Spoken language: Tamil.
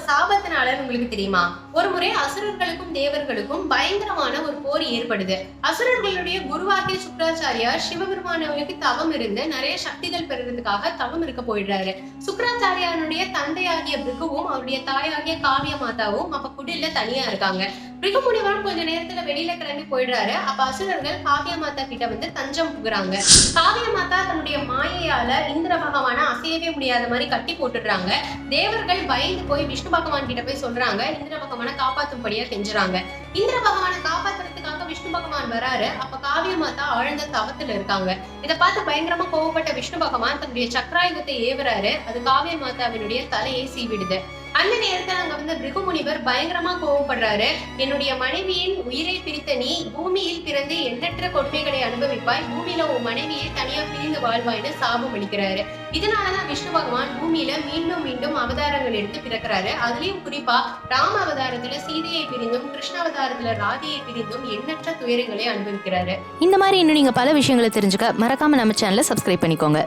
ஒரு சாபத்தினால உங்களுக்கு தெரியுமா? ஒரு முறை அசுரர்களுக்கும் தேவர்களுக்கும் பயங்கரமான ஒரு போர் ஏற்படுது. அசுரர்களுடைய குருவாகிய சுக்கராச்சாரியார் சிவபெருமானவருக்கு தவம் இருந்து நிறைய சக்திகள் பெறுறதுக்காக தவம் இருக்க போயிடுறாரு. சுக்கராச்சாரியாருடைய தந்தையாகிய பிருகுவும் அவருடைய தாயாகிய காவிய மாதாவும் அப்ப குடில தனியா இருக்காங்க. பிருகு முனிவரும் கொஞ்ச நேரத்துல வெளியில கிளம்பி போயிடுறாரு. அப்ப அசுரர்கள் காவிய மாதா கிட்ட வந்து தஞ்சம் புகுறாங்க. காவிய மாதா தன்னுடைய மாயையால இந்திர பகவான அசையவே முடியாத மாதிரி கட்டி போட்டுடுறாங்க. தேவர்கள் பயந்து போய் விஷ்ணு பகவான் கிட்ட போய் சொல்றாங்க. இந்திர பகவானை காப்பாத்தும்படியா கெஞ்சுறாங்க. இந்திர பகவானை காப்பாத்துறதுக்காக விஷ்ணு பகவான் வராரு. அப்ப காவிய மாதா ஆழ்ந்த தவத்துல இருக்காங்க. இதை பார்த்து பயங்கரமா கோவப்பட்ட விஷ்ணு பகவான் தன்னுடைய சக்கராயுதத்தை ஏவுறாரு. அது காவிய மாதாவினுடைய தலையை சீவிடுது. அந்த நேரத்துல அங்க வந்து பிருகு முனிவர் பயங்கரமா கோவப்படுறாரு. என்னுடைய மனைவியின் உயிரை பிரித்த நீ பூமியில் பிறந்து எண்ணற்ற கொடுமைகளை அனுபவிப்பாய். பூமியில உன் மனைவியை தனியா பிரிந்து வாழ்வாய்னு சாபம் அளிக்கிறாரு. இதனாலதான் விஷ்ணு பகவான் பூமியில மீண்டும் மீண்டும் அவதாரங்கள் எடுத்து பிறக்கிறாரு. அதுலயும் குறிப்பா ராம அவதாரத்துல சீதையை பிரிந்தும் கிருஷ்ண அவதாரத்துல ராதையை பிரிந்தும் எண்ணற்ற துயரங்களை அனுபவிக்கிறாரு. இந்த மாதிரி இன்னும் நீங்க பல விஷயங்களை தெரிஞ்சுக்க மறக்காமல் நம்ம சேனலை சப்ஸ்கிரைப் பண்ணிக்கோங்க.